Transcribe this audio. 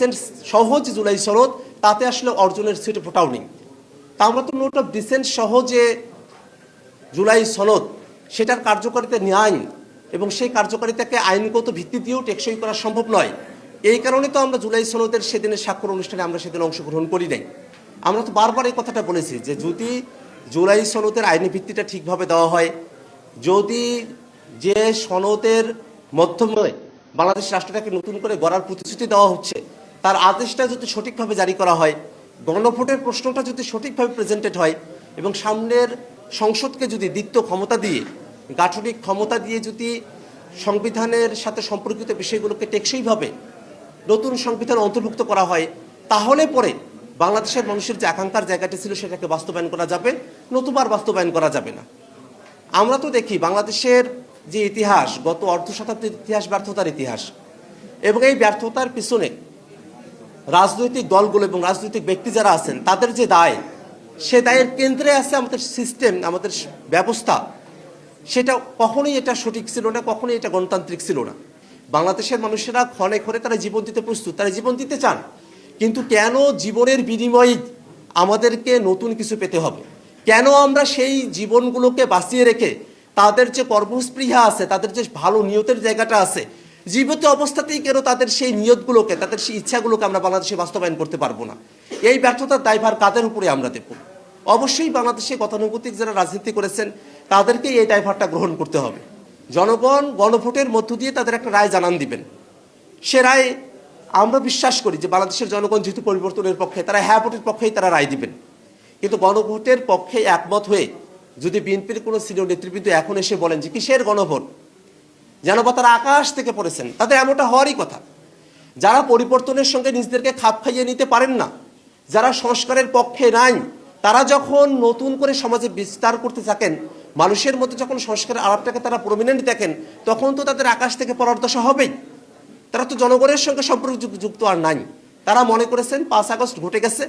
Dissent সহজ জুলাই সনদ তাতে আসলে অর্জনের সিট ফোটাও নেই। তা আমরা তো নোট অফ ডিসেন্ট সহজে জুলাই সনদ সেটার কার্যকারিতা ন্যায় এবং সেই কার্যকারিতাকে আইনগত ভিত্তি দিয়েও টেকসই করা সম্ভব নয়। এই কারণে তো আমরা জুলাই সনদের সেদিনের স্বাক্ষর অনুষ্ঠানে আমরা সেদিন অংশগ্রহণ করি নাই। আমরা তো বারবার এই কথাটা বলেছি যে যদি জুলাই সনদের আইনি ভিত্তিটা ঠিকভাবে দেওয়া হয়, যদি যে সনদের মাধ্যমে বাংলাদেশ রাষ্ট্রটাকে নতুন করে গড়ার প্রতিশ্রুতি দেওয়া হচ্ছে তার আদেশটা যদি সঠিকভাবে জারি করা হয়, গণভোটের প্রশ্নটা যদি সঠিকভাবে প্রেজেন্টেড হয় এবং সামনের সংসদকে যদি দ্বিত্ব ক্ষমতা দিয়ে, গাঠনিক ক্ষমতা দিয়ে যদি সংবিধানের সাথে সম্পর্কিত বিষয়গুলোকে টেকসইভাবে নতুন সংবিধান অন্তর্ভুক্ত করা হয়, তাহলে পরে বাংলাদেশের মানুষের যে আকাঙ্ক্ষার জায়গাটি ছিল সেটাকে বাস্তবায়ন করা যাবে নতুবার বাস্তবায়ন করা যাবে না। আমরা তো দেখি বাংলাদেশের যে ইতিহাস, গত অর্ধ শতাব্দীর ইতিহাস, ব্যর্থতার ইতিহাস এবং এই ব্যর্থতার পিছনে রাজনৈতিক দলগুলো এবং রাজনৈতিক ব্যক্তি যারা আছেন, তাদের যে দায়, সে দায়ের কেন্দ্রে আছে আমাদের সিস্টেম আমাদের ব্যবস্থা। সেটা কখনোই এটা সঠিক ছিল না, কখনোই এটা গণতান্ত্রিক ছিল না। বাংলাদেশের মানুষেরা ক্ষণে ক্ষণে তারা জীবন দিতে প্রস্তুত, তারা জীবন দিতে চান। কিন্তু কেন জীবনের বিনিময়ে আমাদেরকে নতুন কিছু পেতে হবে? কেন আমরা সেই জীবনগুলোকে বাঁচিয়ে রেখে তাদের যে কর্মস্পৃহা আছে, তাদের যে ভালো নিয়তের জায়গাটা আছে জীবিত অবস্থাতেই কেন তাদের সেই নিয়তগুলোকে, তাদের সেই ইচ্ছাগুলোকে আমরা বাংলাদেশে বাস্তবায়ন করতে পারব না? এই ব্যর্থতার দায়ভার কাদের উপরে আমরা দেব অবশ্যই বাংলাদেশে গতানুগতিক যারা রাজনীতি করেছেন, তাদেরকেই এই দায়ভারটা গ্রহণ করতে হবে। জনগণ গণভোটের মধ্য দিয়ে তাদের একটা রায় জানান দিবেন। সে রায় আমরা বিশ্বাস করি যে বাংলাদেশের জনগণ যেহেতু পরিবর্তনের পক্ষে, তারা হ্যাঁ ভোটের পক্ষেই তারা রায় দিবেন। কিন্তু গণভোটের পক্ষে একমত হয়ে যদি বিএনপির কোনো সিনিয়র নেতৃবৃন্দ এখন এসে বলেন যে কিসের গণভোট? যেন বা তারা আকাশ থেকে পড়েছেন। তাদের এমনটা হওয়ারই কথা। যারা পরিবর্তনের সঙ্গে নিজেদেরকে খাপ খাইয়ে নিতে পারেন না, যারা সংস্কারের পক্ষে নাই, তারা যখন নতুন করে সমাজে বিস্তার করতে থাকেন, মানুষের মধ্যে যখন সংস্কারের আলাপটাকে তারা প্রমিনেন্ট দেখেন, তখন তো তাদের আকাশ থেকে পড়ার দশা হবেই। তারা তো জনগণের সঙ্গে সম্পর্ক যুক্ত আর নাই। তারা মনে করেছেন পাঁচ আগস্ট ঘটে গেছে।